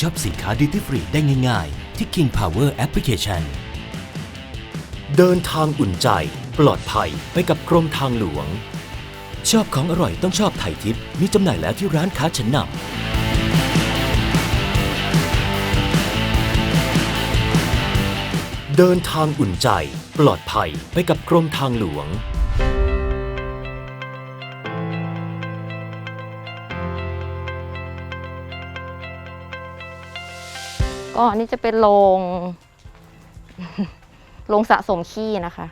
ช็อปสินค้าดิจิฟรีได้ง่ายๆ ที่ King Power Application เดินทางอุ่นใจ ปลอดภัยไปกับกรมทางหลวง ชอบของอร่อยต้องชอบไทยทิพย์มีจำหน่ายแล้วที่ร้านค้าชั้นนำเดินทางอุ่นใจ ปลอดภัยไปกับกรมทางหลวง ก็นนี้จะเป็นโรงโรงสะสมขี้นะคะ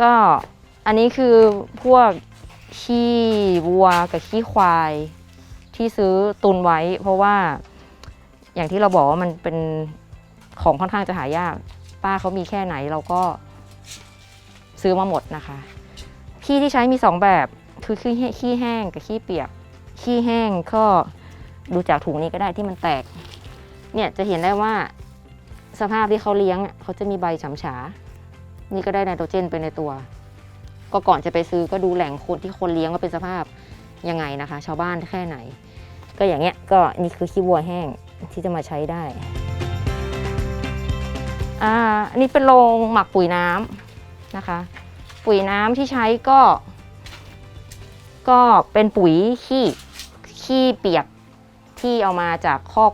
ก็อันนี้คือพวกขี้วัวกับขี้ควายที่ซื้อตุนไว้ เพราะว่าอย่างที่เราบอกว่ามันเป็นของค่อนข้างจะหายาก ป้าเขามีแค่ไหนเราก็ซื้อมาหมดนะคะ ขี้ที่ใช้มีสองแบบคือขี้ขี้แห้งกับขี้เปียก ขี้แห้งก็ดูจากถุงนี้ก็ได้ที่มันแตก เนี่ยจะเห็นได้ว่าสภาพที่เขาเลี้ยงเขาจะมีใบฉ่ำฉา นี่ก็ได้ไนโตรเจนไปในตัว ก็ก่อนจะไปซื้อก็ดูแหล่งคนที่คนเลี้ยงว่าเป็นสภาพยังไงนะคะ ชาวบ้านแค่ไหน ก็อย่างเงี้ยก็นี่คือขี้วัวแห้งที่จะมาใช้ได้อ่าอันนี้เป็นโรงหมักปุ๋ยน้ำนะคะ ปุ๋ยน้ำที่ใช้ก็ ก็เป็นปุ๋ยขี้ขี้เปียกที่เอามาจากคอก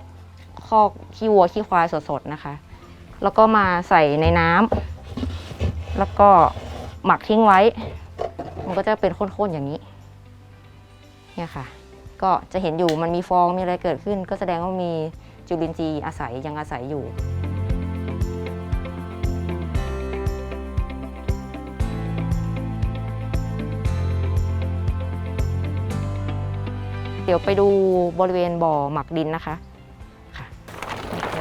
คอกขี้วัวขี้ควายสดๆนะคะ แล้วก็มาใส่ในน้ำแล้วก็หมักทิ้งไว้ มันก็จะเป็นข้นๆอย่างนี้เนี่ยค่ะ ก็จะเห็นอยู่มันมีฟองมีอะไรเกิดขึ้น ก็แสดงว่ามีจุลินทรีย์อาศัยยังอาศัยอยู่ ดี๋ยวไปดูบริเวณบ่อหมักดินนะคะค่ะโอเค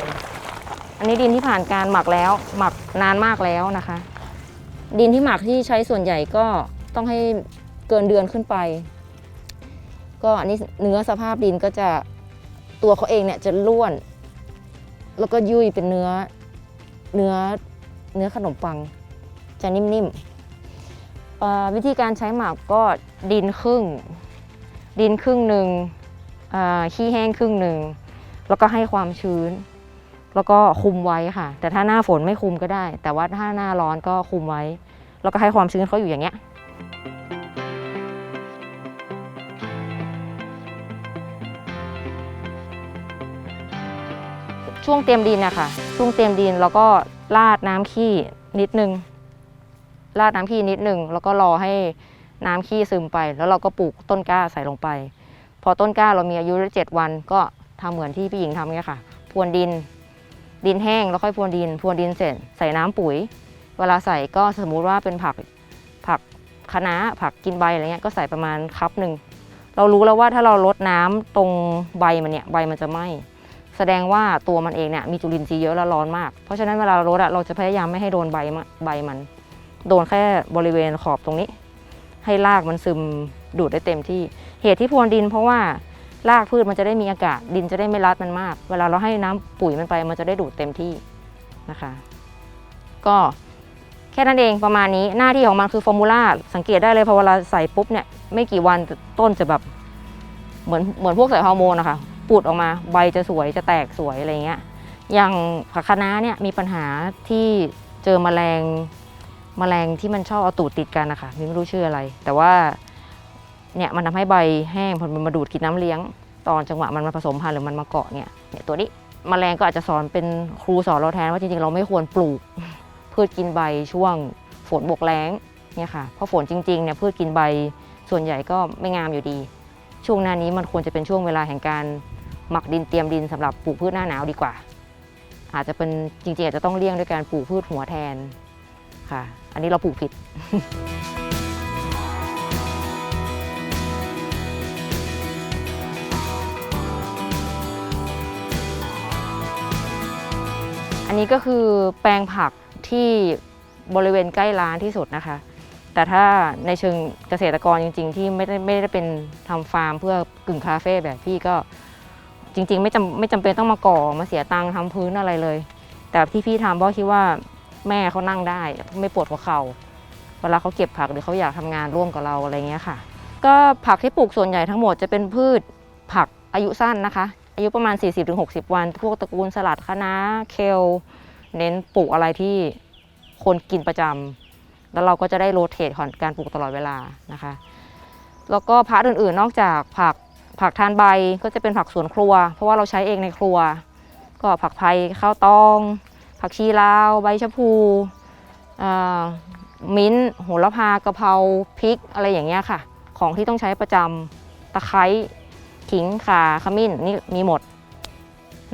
อันนี้ดินที่ผ่านการหมักแล้วหมักนานมากแล้วนะคะ ดินที่หมักที่ใช้ส่วนใหญ่ก็ต้องให้เกินเดือนขึ้นไป ก็อันนี้เนื้อสภาพดินก็จะตัวเขาเองเนี่ยจะร่วน แล้วก็ยุ่ยเป็นเนื้อเนื้อเนื้อขนมปัง จะนิ่มๆเอ่อวิธีการใช้หมักก็ดินครึ่ง ดินครึ่งหนึ่งขี้แห้งครึ่งหนึ่งแล้วก็ให้ความชื้น แล้วก็คุมไว้ค่ะ แต่ถ้าหน้าฝนไม่คุมก็ได้ แต่ว่าถ้าหน้าร้อนก็คุมไว้ แล้วก็ให้ความชื้นเขาอยู่อย่างเงี้ยช่วงเตรียมดินนะคะช่วงเตรียมดินแล้วก็ราดน้ำขี้นิดนึงราดน้ำขี้นิดนึงแล้วก็รอให้ น้ำขี้ซึมไป แล้วเราก็ปลูกต้นกล้าใส่ลงไป พอต้นกล้าเรามีอายุได้เจ็ดวัน ก็ทำเหมือนที่พี่หญิงทำเนี่ยค่ะพรวนดิน ดินแห้งแล้วค่อยพรวนดินพรวนดินเสร็จใส่น้ำปุ๋ย เวลาใส่ก็สมมุติว่าเป็นผักผักคะน้าผักกินใบอะไรเงี้ยก็ใส่ประมาณคัพหนึ่งเรารู้แล้วว่าถ้าเราลดน้ำตรงใบมันเนี่ยใบมันจะไหม้แสดงว่าตัวมันเองเนี่ยมีจุลินทรีย์เยอะและร้อนมาก เพราะฉะนั้นเวลาเราลดอะเราจะพยายามไม่ให้โดนใบมะใบมัน โดนแค่บริเวณขอบตรงนี้ ให้รากมันซึมดูดได้เต็มที่ เหตุที่พรวนดิน เพราะว่ารากพืชมันจะได้มีอากาศ ดินจะได้ไม่รัดมันมาก เวลาเราให้น้ำปุ๋ยมันไป มันจะได้ดูดเต็มที่นะคะ ก็แค่นั้นเองประมาณนี้หน้าที่ของมันคือฟอร์มูล่าสังเกตได้เลยพอเวลาใส่ปุ๊บเนี่ยไม่กี่วันต้นจะแบบเหมือนเหมือนพวกใส่ฮอร์โมนนะคะปูดออกมาใบจะสวยจะแตกสวยอะไรเงี้ยอย่างผักคะน้าเนี่ยมีปัญหาที่เจอแมลง แมลงที่มันชอบเอาตูดติดกันนะคะมิไม่รู้ชื่ออะไร แต่ว่าเนี่ยมันทำให้ใบแห้งพอมันมาดูดกินน้ำเลี้ยง ตอนจังหวะมันมาผสมพันธุ์หรือมันมาเกาะเนี่ยเนี่ยตัวนี้แมลงก็อาจจะสอนเป็นครูสอนเราแทนว่าจริงๆ เราไม่ควรปลูกพืชกินใบช่วงฝนบวกแล้งเนี่ยค่ะเพราะฝนจริงๆเนี่ยพืชกินใบส่วนใหญ่ก็ไม่งามอยู่ดี ช่วงหน้านี้มันควรจะเป็นช่วงเวลาแห่งการหมักดินเตรียมดินสำหรับปลูกพืชหน้าหนาวดีกว่า อาจจะเป็นจริงๆอาจจะต้องเลี่ยงด้วยการปลูกพืชหัวแทนค่ะ อันนี้เราปลูกผิดอันนี้ก็คือแปลงผักที่บริเวณใกล้ร้านที่สุดนะคะ แต่ถ้าในเชิงเกษตรกรจริง ๆ ที่ไม่ได้ไม่ได้เป็นทำฟาร์มเพื่อกึ่งคาเฟ่แบบพี่ก็จริง ๆ ไม่จำไม่จำเป็นต้องมาก่อมาเสียตังค์ทำพื้นอะไรเลย แต่ที่พี่ทำเพราะคิดว่า แม่เขานั่งได้ไม่ปวดหัวเข่าเวลาเขาเก็บผักหรือเขาอยากทำงานร่วมกับเราอะไรเงี้ยค่ะ ก็ผักที่ปลูกส่วนใหญ่ทั้งหมดจะเป็นพืชผักอายุสั้นนะคะ อายุประมาณ 40-60 วัน พวกตระกูลสลัดคะน้าเคล เน้นปลูกอะไรที่คนกินประจำแล้วเราก็จะได้โรเตทของการปลูกตลอดเวลานะคะ แล้วก็ผักอื่นๆ นอกจากผักผักทานใบก็จะเป็นผักสวนครัว เพราะว่าเราใช้เองในครัว ก็ผักไผ่ข้าวตอง ผักชีลาว ใบชะพูมิ้นโหระพากะเพราพริกอะไรอย่างเงี้ยค่ะ ของที่ต้องใช้ประจำตะไคร้ขิงข่าขมิ้นนี่มีหมด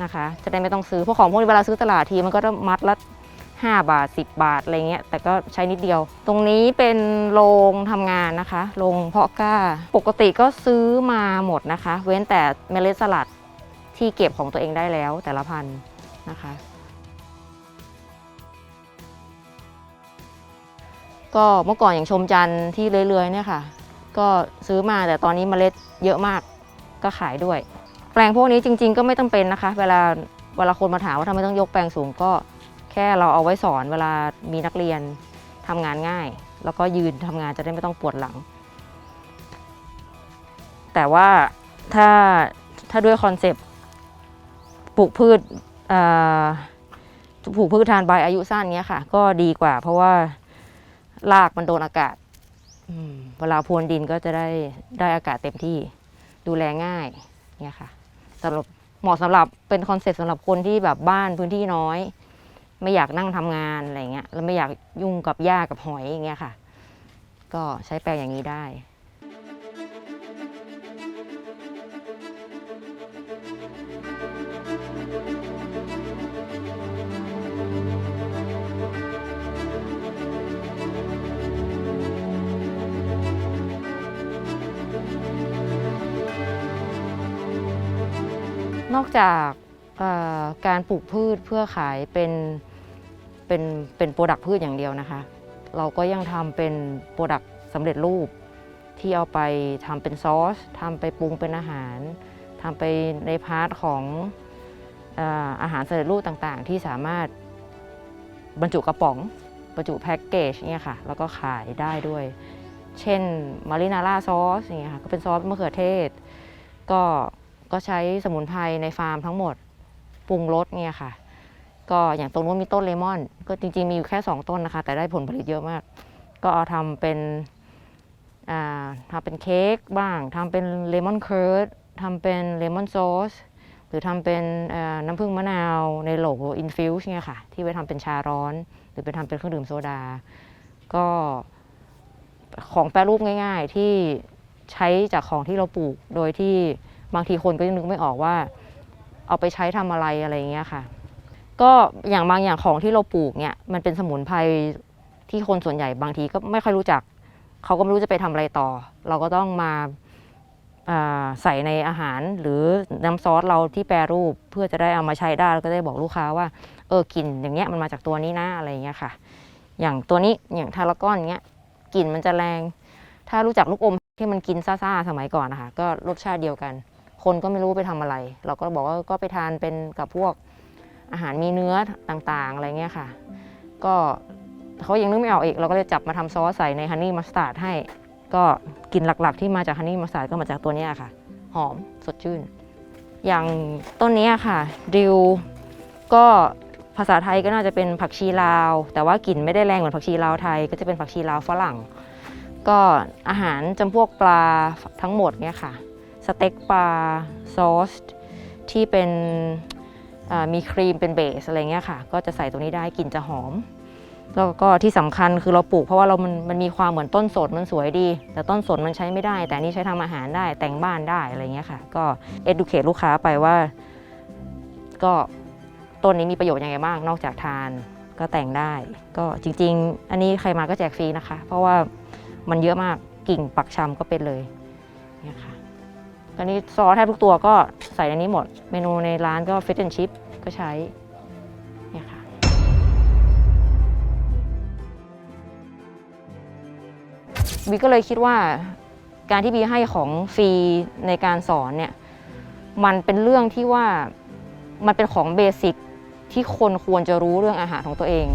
นะคะ จะได้ไม่ต้องซื้อเพราะของพวกนี้เวลาซื้อตลาดทีมันก็ต้องมัดละ5 บาท 10 บาทอะไรเงี้ยแต่ก็ใช้นิดเดียว ตรงนี้เป็นโรงทำงานนะคะโรงเพาะกล้า ปกติก็ซื้อมาหมดนะคะ เว้นแต่เมล็ดสลัดที่เก็บของตัวเองได้แล้วแต่ละพันธุ์นะคะ ก็เมื่อก่อนอย่างชมจันทร์ที่เลื้อยๆเนี่ยค่ะ ก็ซื้อมาแต่ตอนนี้เมล็ดเยอะมากก็ขายด้วย แปลงพวกนี้จริง ๆ ก็ไม่ต้องเป็นนะคะ เวลาเวลาคนมาถามว่าทำไมต้องยกแปลงสูงก็แค่เราเอาไว้สอนเวลามีนักเรียนทำงานง่าย แล้วก็ยืนทำงานจะได้ไม่ต้องปวดหลัง แต่ว่าถ้าถ้าด้วยคอนเซปต์ปลูกพืชปลูกพืชทานใบอายุสั้นเนี้ยค่ะ ก็ดีกว่าเพราะว่า รากมันโดนอากาศอืมเวลาพรวนดินก็จะได้ได้อากาศเต็มที่ดูแลง่ายเนี่ยค่ะสำหรับเหมาะสำหรับเป็นคอนเซ็ปต์สำหรับคนที่แบบบ้านพื้นที่น้อย ไม่อยากนั่งทำงานอะไรเงี้ยแล้วไม่อยากยุ่งกับหญ้ากับหอยอย่างเงี้ยค่ะ ก็ใช้แปลงอย่างนี้ได้ นอกจากการปลูกพืชเพื่อขายเป็นเป็นเป็นโปรดักต์พืชอย่างเดียวนะคะ เราก็ยังทำเป็นโปรดักต์สำเร็จรูป ที่เอาไปทำเป็นซอสทำไปปรุงเป็นอาหารทำไปในพาร์ทของเอ่ออาหารสำเร็จรูปต่างๆ ที่สามารถบรรจุกระป๋องบรรจุแพ็กเกจเนี่ยค่ะแล้วก็ขายได้ด้วย เช่นมารินาร่าซอสอย่างเงี้ยค่ะก็เป็นซอสมะเขือเทศ ก็ ก็ใช้สมุนไพรในฟาร์มทั้งหมดปรุงรสเนี่ยค่ะ ก็อย่างตรงนู้นมีต้นเลมอน ก็จริงๆมีอยู่แค่ 2 ต้นนะคะ แต่ได้ผลผลิตเยอะมาก ก็เอาทำเป็นทำเป็นเค้กบ้างทำเป็นเลมอนเคิร์ดทำเป็นเลมอนซอสหรือทำเป็นน้ำผึ้งมะนาวในโหลอินฟิวส์เนี่ยค่ะ ที่ไปทำเป็นชาร้อน หรือไปทำเป็นเครื่องดื่มโซดา ก็ของแปรรูปง่าย ๆ ที่ใช้จากของที่เราปลูกโดยที่ บางทีคนก็ยังนึกไม่ออกว่า เอาไปใช้ทำอะไรอะไรเงี้ยค่ะ ก็อย่างบางอย่างของที่เราปลูกเนี่ยมันเป็นสมุนไพรที่คนส่วนใหญ่บางทีก็ไม่ค่อยรู้จัก เขาก็ไม่รู้จะไปทำอะไรต่อ เราก็ต้องมาาใส่ในอาหารหรือน้ำซอสเราที่แปรรูปเพื่อจะได้เอามาใช้ได้แล้วก็ได้บอกลูกค้าว่าเออกลิ่นอย่างเงี้ยมันมาจากตัวนี้นะอะไรเงี้ยค่ะ อย่างตัวนี้อย่างทารากอนเงี้ยกลิ่นมันจะแรง ถ้ารู้จักลูกอมที่มันกินซ่าๆสมัยก่อนนะคะก็รสชาติเดียวกัน คนก็ไม่รู้ไปทำอะไร เราก็บอกว่าก็ไปทานเป็นกับพวกอาหารมีเนื้อต่างๆ อะไรเงี้ยค่ะ ก็เขายังนึกไม่ออกอีก เราก็เลยจับมาทำซอสใส่ในฮันนี่มัสตาร์ดให้ ก็กลินหลักๆ ที่มาจากฮันนี่มัสตาร์ดก็มาจากตัวนี้ค่ะ หอมสดชื่น อย่างต้นนี้ค่ะดิวก็ภาษาไทยก็น่าจะเป็นผักชีลาว แต่ว่ากลิ่นไม่ได้แรงเหมือนผักชีลาวไทย ก็จะเป็นผักชีลาวฝรั่ง ก็อาหารจำพวกปลาทั้งหมดเนี่ยค่ะ สเต็กปลาซอสที่เป็นมีครีมเป็นเบสอะไรเงี้ยค่ะ ก็จะใส่ตัวนี้ได้กลิ่นจะหอม แล้วก็ที่สำคัญคือเราปลูกเพราะว่าเรามันมันมีความเหมือนต้นสดมันสวยดี แต่ต้นสดมันใช้ไม่ได้ แต่นี่ใช้ทำอาหารได้แต่งบ้านได้อะไรเงี้ยค่ะ ก็ educate ลูกค้าไปว่า ก็ต้นนี้มีประโยชน์ยังไงบ้างนอกจากทานก็แต่งได้ ก็จริง ๆ อันนี้ใครมาก็แจกฟรีนะคะ เพราะว่ามันเยอะมากกิ่งปักชำก็เป็นเลยเนี่ยค่ะ ตอนนี้ซอสแทบทุกตัวก็ใส่ในนี้หมด เมนูในร้านก็ฟิต and ชิ p ก็ใช้เนี่ยค่ะ บีก็เลยคิดว่าการที่บีให้ของฟรีในการสอนเนี่ย มันเป็นเรื่องที่ว่ามันเป็นของเบสิกที่คนควรจะรู้เรื่องอาหารของตัวเอง